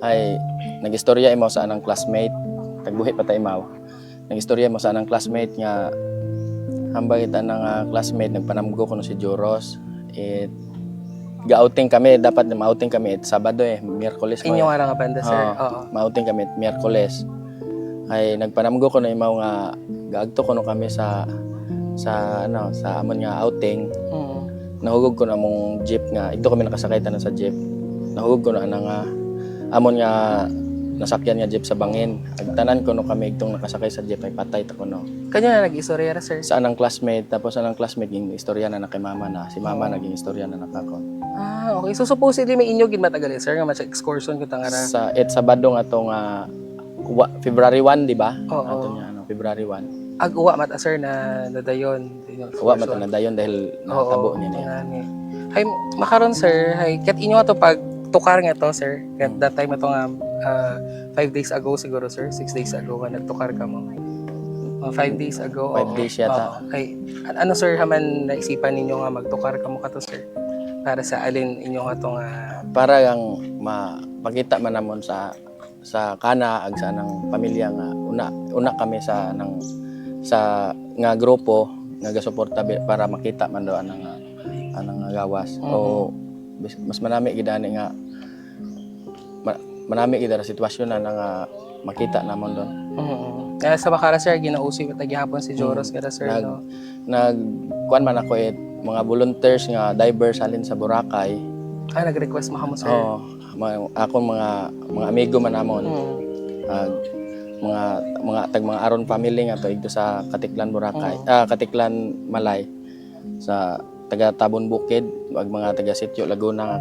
ay nagistorya imo sa anang classmate tagbuhi pa ta imaw nagistorya mo sa anang classmate nga hambang ita ng ah, classmate nagpanamgo ko no si Joros it ga-outing kami dapat na ma-outing kami it Sabado eh Miyerkules mo Inyong nga nga banda, sir. Oo. Oo. ma-outing kami it Miyerkules ay nagpanamgo ko no imaw nga gaagto ko no kami sa sa ano sa amon nga outing Mm. nahugog ko na mong jeep nga ito kami nakasakay tanan sa jeep nahugog ko na ana nga amon nga nasakyan nga jeep sa bangin agtanan ko no kami itong nakasakay sa jeep ay patay ta ko no Kanyo na nag-istorya ra, sir. sa anang classmate tapos anang classmate ging istorya na na kay mama na si mama naging istorya na nakako Ah, okay. So supposedly may inyo gid matagal sir nga mas excursion ko tangara. sa it Sabado nga to nga wa- February 1 di ba Oo. ato niya ano February 1 Ag uwa mata sir na nadayon. wa man na dayon dahil natabo niya niya Ngani. Hay makaron sir, hay ket inyo to pag tukar nga to sir. Ket that time ito nga ah, five days ago siguro sir, six days ago nga nagtukar ka mo. Mga five days ago. Five oo. days yata. Oo. Ay, an- ano sir haman naisipan ninyo nga magtukar ka mo kato sir? Para sa alin inyo nga to nga para ang mapakita man namon sa sa kana ag sa nang pamilya nga una una kami sa nang sa nga grupo nga gasuporta para makita man daw anang anang gawas o bis- mas manami gid ani nga ma- manami gid ra sitwasyon na nga makita namon doon. Mm Kaya sa Bakara sir ginausi ko tagihapon si Joros kada sir Nag- no. nag kuan man ako it mga volunteers nga divers halin sa Boracay. Ah nag-request mo sir. oh mga, akong mga mga amigo man namon Mm. ag mga mga tag mga aron family nga to ito sa Katiklan Boracay. Ah Katiklan Malay. Sa taga Tabon Bukid ag mga taga Sitio Laguna nga